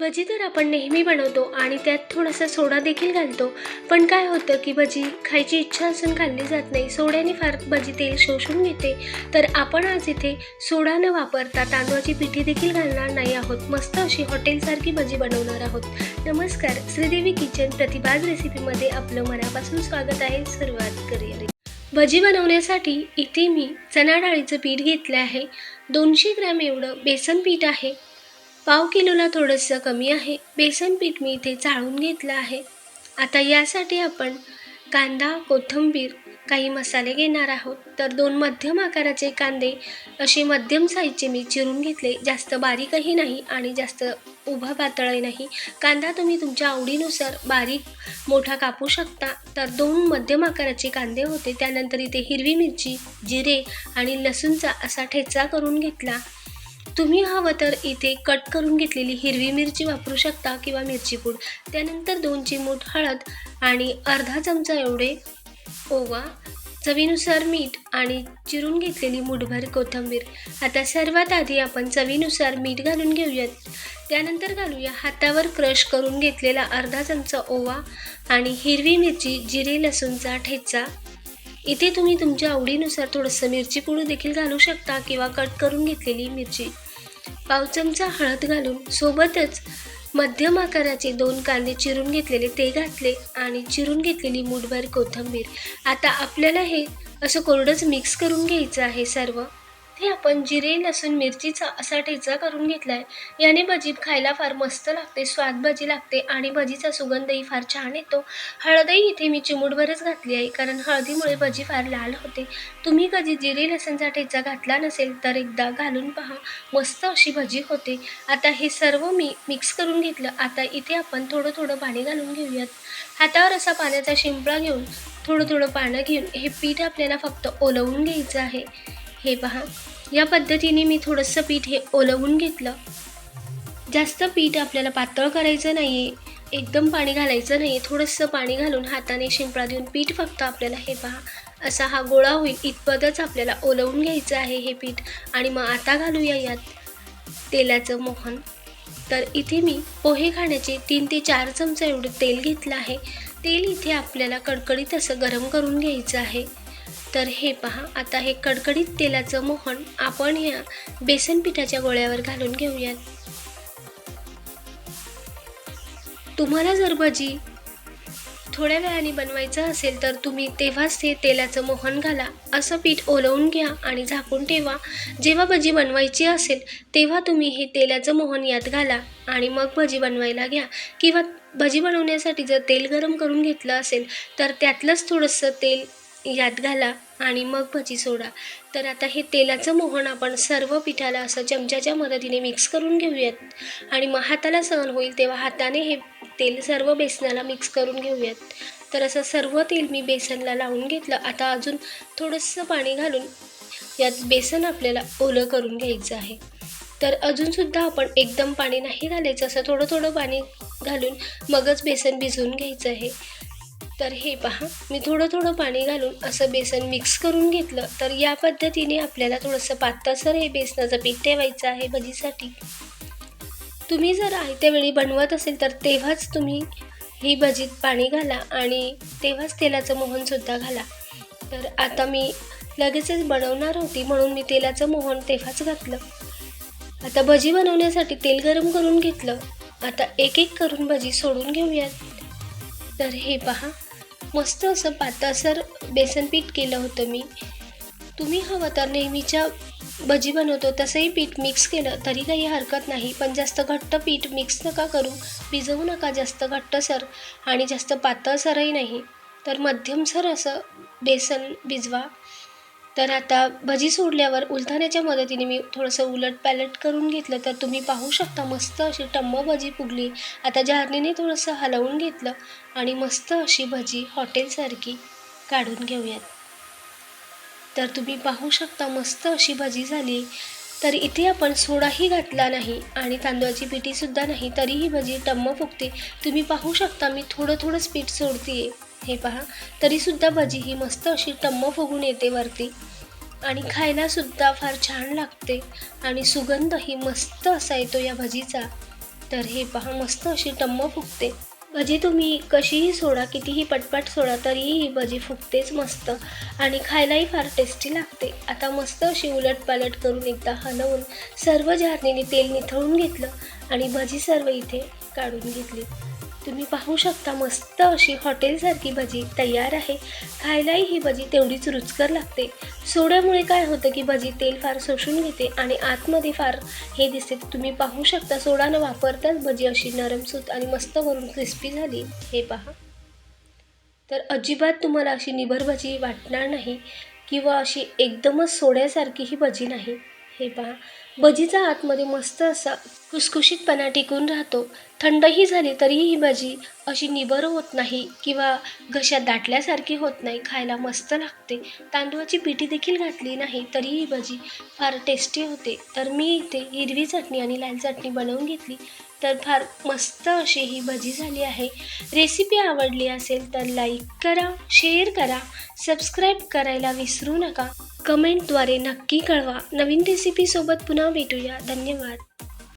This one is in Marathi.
भजी तर आपण नेहमी बनवतो आणि त्यात थोडासा सोडा देखील घालतो. पण काय होतं की भजी खायची इच्छा असून खाल्ली जात नाही. सोड्याने फार भजी तेल शोषून घेते. तर आपण आज इथे सोडा न वापरता तांदूळाची पिठी देखील घालणार नाही आहोत. मस्त अशी हॉटेलसारखी भजी बनवणार आहोत. नमस्कार. श्रीदेवी किचन प्रतिभाज रेसिपीमध्ये आपलं मनापासून स्वागत आहे. सुरुवात करूया. भजी बनवण्यासाठी इथे मी चणा डाळीचं पीठ घेतलं आहे. दोनशे ग्रॅम एवढं बेसन पीठ आहे. पाव किलोला थोडंसं कमी आहे. बेसन पीठ मी इथे चाळून घेतलं आहे. आता यासाठी आपण कांदा कोथिंबीर काही मसाले घेणार आहोत. तर दोन मध्यम आकाराचे कांदे असे मध्यम साईजचे मी चिरून घेतले. जास्त बारीकही नाही आणि जास्त उभा पातळही नाही. कांदा तुम्ही तुमच्या आवडीनुसार बारीक मोठा कापू शकता. तर दोन मध्यम आकाराचे कांदे होते. त्यानंतर इथे हिरवी मिरची जिरे आणि लसूणचा असा ठेचा करून घेतला. तुम्ही हवं तर इथे कट करून घेतलेली हिरवी मिरची वापरू शकता किंवा मिरची पूड. त्यानंतर दोन चिमूट हळद आणि अर्धा चमचा एवढे ओवा चवीनुसार मीठ आणि चिरून घेतलेली मुठभर कोथिंबीर. आता सर्वात आधी आपण चवीनुसार मीठ घालून घेऊयात. त्यानंतर घालूया हातावर क्रश करून घेतलेला अर्धा चमचा ओवा आणि हिरवी मिरची जिरे लसूणचा ठेचा. इथे तुम्ही तुमच्या आवडीनुसार थोडंसं मिरची पूड देखील घालू शकता किंवा कट करून घेतलेली मिरची. पाव चमचा हळद घालून सोबतच मध्यम आकाराचे दोन कांदे चिरून घेतलेले ते घातले आणि चिरून घेतलेली मुठभर कोथिंबीर. आता आपल्याला हे असं कोरडंच मिक्स करून घ्यायचं आहे सर्व. ते आपण जिरे लसूण मिरचीचा असा ठेचा करून घेतला आहे याने भजी खायला फार मस्त लागते स्वाद भजी लागते आणि भजीचा सुगंधही फार छान येतो. हळदही इथे मी चिमूटभरच घातली आहे कारण हळदीमुळे भजी फार लाल होते. तुम्ही कधी जिरे लसणचा ठेचा घातला नसेल तर एकदा घालून पहा. मस्त अशी भजी होते. आता हे सर्व मी मिक्स करून घेतलं. आता इथे आपण थोडं थोडं पाणी घालून घेऊयात. हातावर असा पाण्याचा शिंपळा घेऊन थोडं थोडं पानं घेऊन हे पीठ आपल्याला फक्त ओलवून घ्यायचं आहे. हे पहा. या पद्धतीने मी थोडंसं पीठ हे ओलवून घेतलं. जास्त पीठ आपल्याला पातळ करायचं नाही आहे एकदम पाणी घालायचं नाही आहे थोडंसं पाणी घालून हाताने शिंपळा देऊन पीठ फक्त आपल्याला हे पहा. असा हा गोळा होईल इतपतच आपल्याला ओलवून घ्यायचं आहे हे पीठ. आणि मग आता घालूया यात तेलाचं मोहन. तर इथे मी पोहे खाण्याचे तीन ते चार चमचा एवढं तेल घेतलं आहे. तेल इथे आपल्याला कडकडीत असं गरम करून घ्यायचं आहे. तर हे पहा आता हे कडकडीत तेलाचं मोहन आपण ह्या बेसन पिठाच्या गोळ्यावर घालून घेऊयात. तुम्हाला जर भजी थोड्या वेळाने बनवायचं असेल तर तुम्ही तेव्हाच ते तेलाचं मोहन घाला असं पीठ ओलवून घ्या आणि झाकून ठेवा. जेव्हा भजी बनवायची असेल तेव्हा तुम्ही हे तेलाचं मोहन यात घाला आणि मग भजी बनवायला घ्या. किंवा भजी बनवण्यासाठी जर तेल गरम करून घेतलं असेल तर त्यातलंच थोडंसं तेल यात घाला आणि मग भजी सोडा. तर आता हे तेलाचं मोहन आपण सर्व पिठाला असं चमच्याच्या मदतीने मिक्स करून घेऊयात. आणि मग हाताला सहन होईल तेव्हा हाताने हे तेल सर्व बेसनाला मिक्स करून घेऊयात. तर असं सर्व तेल मी बेसनला लावून घेतलं. आता अजून थोडंसं पाणी घालून यात बेसन आपल्याला ओलं करून घ्यायचं आहे. तर अजूनसुद्धा आपण एकदम पाणी नाही घालायचं. असं थोडं थोडं पाणी घालून मगच बेसन भिजवून घ्यायचं आहे. तर हे पहा मी थोडं थोडं पाणी घालून असं बेसन मिक्स करून घेतलं. तर या पद्धतीने आपल्याला थोडंसं पातळसर हे बेसनाचं पीठ ठेवायचं आहे भजीसाठी. तुम्ही जर आयत्या वेळी बनवत असेल तर तेव्हाच तुम्ही ही भजीत पाणी घाला आणि तेव्हाच तेलाचं मोहनसुद्धा घाला. तर आता मी लगेचच बनवणार होती म्हणून मी तेलाचं मोहन तेव्हाच घातलं. आता भजी बनवण्यासाठी तेल गरम करून घेतलं. आता एक एक करून भजी सोडून घेऊयात. तर हे पहा मस्त असं पातळसर बेसन पीठ केलं होतं मी. तुम्ही हवं तर नेहमीच्या भजी बनवतो तसंही पीठ मिक्स केलं तरी काही हरकत नाही. पण जास्त घट्ट पीठ मिक्स नका करू. भिजवू नका जास्त घट्टसर आणि जास्त पातळसरही नाही. तर मध्यमसर असं बेसन भिजवा. तर आता भजी सोडल्यावर उलथाण्याच्या मदतीने मी थोडंसं उलट पॅलट करून घेतलं. तर तुम्ही पाहू शकता मस्त अशी टम्म भजी फुगली. आता जारणीने थोडंसं हलवून घेतलं आणि मस्त अशी भजी हॉटेलसारखी काढून घेऊयात. तर तुम्ही पाहू शकता मस्त अशी भजी झाली. तर इथे आपण सोडाही घातला नाही आणि तांदळाची पिठीसुद्धा नाही तरीही भजी टम्म फुगते. तुम्ही पाहू शकता मी थोडं थोडंच पीठ सोडते आहे हे पहा. तरीसुद्धा भजी ही मस्त अशी टम्म फुगून येते वरती. आणि खायलासुद्धा फार छान लागते. आणि सुगंधही मस्त असा येतो या भजीचा. तर हे पहा मस्त अशी टम्म फुगते. भजी तुम्ही कशीही सोडा कितीही पटपट सोडा तरीही ही भजी फुगतेच मस्त. आणि खायलाही फार टेस्टी लागते. आता मस्त अशी उलटपालट करून एकदा हलवून सर्व झारणीने तेल निथळून घेतलं आणि भजी सर्व इथे काढून घेतली. तुम्ही पाहू शकता मस्त अशी हॉटेलसारखी भजी तयार आहे. खायलाही ही भजी तेवढीच रुचकर लागते. सोड्यामुळे काय होतं की भजी तेल फार शोषून घेते आणि आतमध्ये फार हे दिसते. तुम्ही पाहू शकता सोडा न वापरताच भजी अशी नरमसूत आणि मस्त वरून क्रिस्पी झाली. हे पहा. तर अजिबात तुम्हाला अशी निभर भजी वाटणार नाही किंवा अशी एकदमच सोड्यासारखी ही भजी नाही. हे पहा. भजीचा आतमध्ये मस्त असा खुसखुशीतपणा टिकून राहतो. थंडही झाली तरीही ही भजी अशी निबर होत नाही किंवा घशात दाटल्यासारखी होत नाही. खायला मस्त लागते. तांदूळाची पिठी देखील घातली नाही तरीही ही भजी फार टेस्टी होते. तर मी इथे हिरवी चटणी आणि लाल चटणी बनवून घेतली. तर फार मस्त अशी ही भजी झाली आहे. रेसिपी आवडली असेल तर लाईक करा शेअर करा सबस्क्राईब करायला विसरू नका. कमेंटद्वारे नक्की कळवा. नवीन रेसिपीसोबत पुन्हा भेटूया. धन्यवाद.